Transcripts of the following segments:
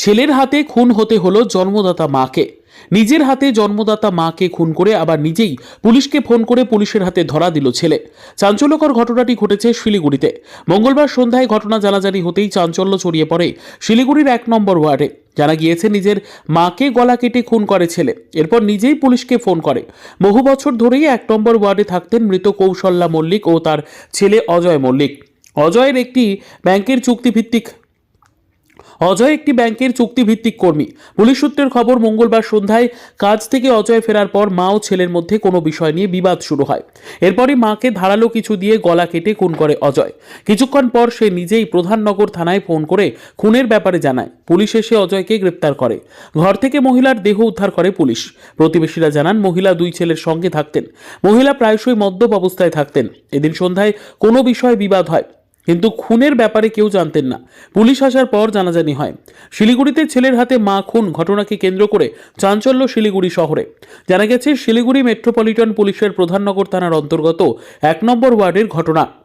ছেলের হাতে খুন হতে হলো জন্মদাতা মাকে। নিজের হাতে জন্মদাতা মাকে খুন করে আবার নিজেই পুলিশকে ফোন করে পুলিশের হাতে ধরা দিল ছেলে। চাঞ্চল্যকর ঘটনাটি ঘটেছে শিলিগুড়িতে। মঙ্গলবার সন্ধ্যায় ঘটনা জানাজানি হতেই চাঞ্চল্য ছড়িয়ে পড়ে শিলিগুড়ির এক নম্বর ওয়ার্ডে। জানা গিয়েছে, নিজের মাকে গলা কেটে খুন করে ছেলে। এরপর নিজেই পুলিশকে ফোন করে। বহু বছর ধরেই এক নম্বর ওয়ার্ডে থাকতেন মৃত কৌশল্যা মল্লিক ও তার ছেলে অজয় মল্লিক। অজয়ের একটি ব্যাংকের চুক্তিভিত্তিক অজয় একটি ব্যাংকের চুক্তিভিত্তিক কর্মী। পুলিশ সূত্রের খবর, মঙ্গলবার সন্ধ্যায় কাজ থেকে অজয় ফেরার পর মা ও ছেলের মধ্যে কোনো বিষয় নিয়ে বিবাদ শুরু হয়। এরপরই মাকে ধারালো কিছু দিয়ে গলা কেটে খুন করে অজয়। কিছুক্ষণ পর সে নিজেই প্রধাননগর থানায় ফোন করে খুনের ব্যাপারে জানায়। পুলিশ এসে অজয়কে গ্রেপ্তার করে। ঘর থেকে মহিলার দেহ উদ্ধার করে পুলিশ। প্রতিবেশীরা জানান, মহিলা দুই ছেলের সঙ্গে থাকতেন। মহিলা প্রায়শই মদ্যপ অবস্থায় থাকতেন। এদিন সন্ধ্যায় কোনো বিষয়ে বিবাদ হয়। কিন্তু খুনের ব্যাপারে কেউ জানতেন না। পুলিশ আসার পর জানাজানি হয়। শিলিগুড়িতে ছেলের হাতে মা খুন ঘটনাকে কেন্দ্র করে চাঞ্চল্য শিলিগুড়ি শহরে। জানা গেছে, শিলিগুড়ি মেট্রোপলিটন পুলিশের প্রধান নগর থানার অন্তর্গত এক নম্বর ওয়ার্ডের ঘটনা।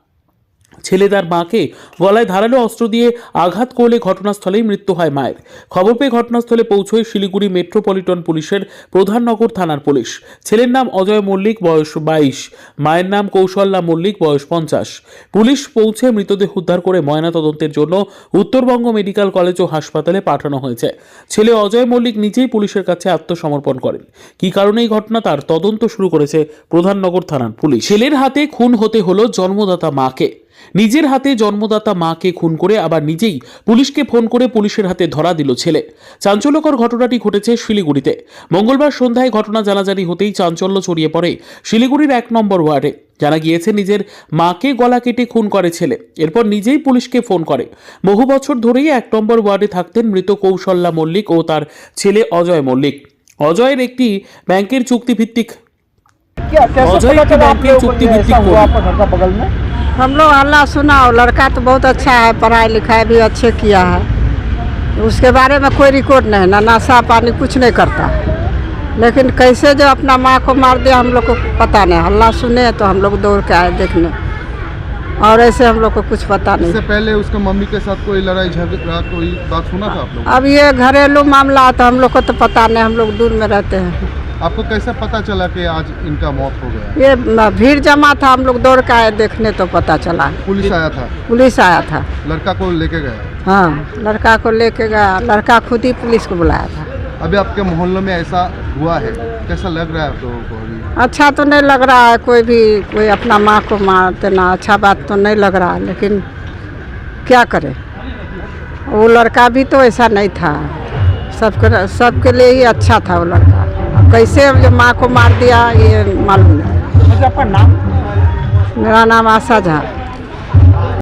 ছেলে তার মাকে গলায় ধারালো অস্ত্র দিয়ে আঘাত করলে ঘটনাস্থলেই মৃত্যু হয় মায়ের। খবর পেয়ে ঘটনাস্থলে পৌঁছয় শিলিগুড়ি মেট্রোপলিটন পুলিশের প্রধাননগর থানার পুলিশ। ছেলের নাম অজয় মল্লিক, বয়স বাইশ। মায়ের নাম কৌশল্যা মল্লিক, বয়স পঞ্চাশ। পুলিশ পৌঁছে মৃতদেহ উদ্ধার করে ময়নাতদন্তের জন্য উত্তরবঙ্গ মেডিকেল কলেজ ও হাসপাতালে পাঠানো হয়েছে। ছেলে অজয় মল্লিক নিজেই পুলিশের কাছে আত্মসমর্পণ করেন। কী কারণে এই ঘটনা? তার তদন্ত শুরু করেছে প্রধাননগর থানার পুলিশ। ছেলের হাতে খুন হতে হলো জন্মদাতা মাকে। নিজের হাতে জন্মদাতা মাকে খুন করে আবার নিজেই পুলিশকে ফোন করে পুলিশের হাতে ধরা দিল ছেলে। চাঞ্চল্যকর ঘটনাটি ঘটেছে শিলিগুড়িতে। মঙ্গলবার সন্ধ্যায় ঘটনা জানাজানি হতেই চাঞ্চল্য ছড়িয়ে পড়ে শিলিগুড়ির এক নম্বর ওয়ার্ডে। জানা গিয়েছে নিজের মাকে গলা কেটে খুন করে ছেলে। এরপর নিজেই পুলিশকে ফোন করে। বহু বছর ধরেই এক নম্বর ওয়ার্ডে থাকতেন মৃত কৌশল্যা মল্লিক ও তার ছেলে অজয় মল্লিক। অজয়ের একটি ব্যাংকের চুক্তিভিত্তিক অজয় একটি ব্যাংকের চুক্তিভিত্তিক हम लोग हल्ला सुना और लड़का तो बहुत अच्छा है पढ़ाई लिखाई भी अच्छे किया है। उसके बारे में कोई रिकॉर्ड नहीं ना नशा पानी कुछ नहीं करता। लेकिन कैसे जो अपना माँ को मार दिया हम लोग को पता नहीं। हल्ला सुने तो हम लोग दौड़ के आए देखने। और ऐसे हम लोग को कुछ पता नहीं। इससे पहले उसके मम्मी के साथ कोई लड़ाई झगड़ा कोई बात सुना था आप लोग अब ये घरेलू मामला है तो हम लोग को तो पता नहीं हम लोग दूर में रहते हैं। आपको कैसे पता चला कि आज इनका मौत हो गया? ये भीड़ जमा था हम लोग दौड़ के आए देखने तो पता चला। पुलिस आया था? पुलिस आया था। लड़का को लेके गया? हाँ लड़का को लेके गया। लड़का खुद ही पुलिस को बुलाया था। अभी आपके मोहल्ले में ऐसा हुआ है? कैसा लग रहा है आप लोगों को अभी? अच्छा तो नहीं लग रहा है कोई भी कोई अपना माँ को मार देना अच्छा बात तो नहीं लग रहा लेकिन क्या करे? वो लड़का भी तो ऐसा नहीं था। सबके सबके लिए ही अच्छा था वो लड़का। कैसे जब माँ को मार दिया ये मालूम नहीं। आपका नाम? मेरा नाम आशा झा।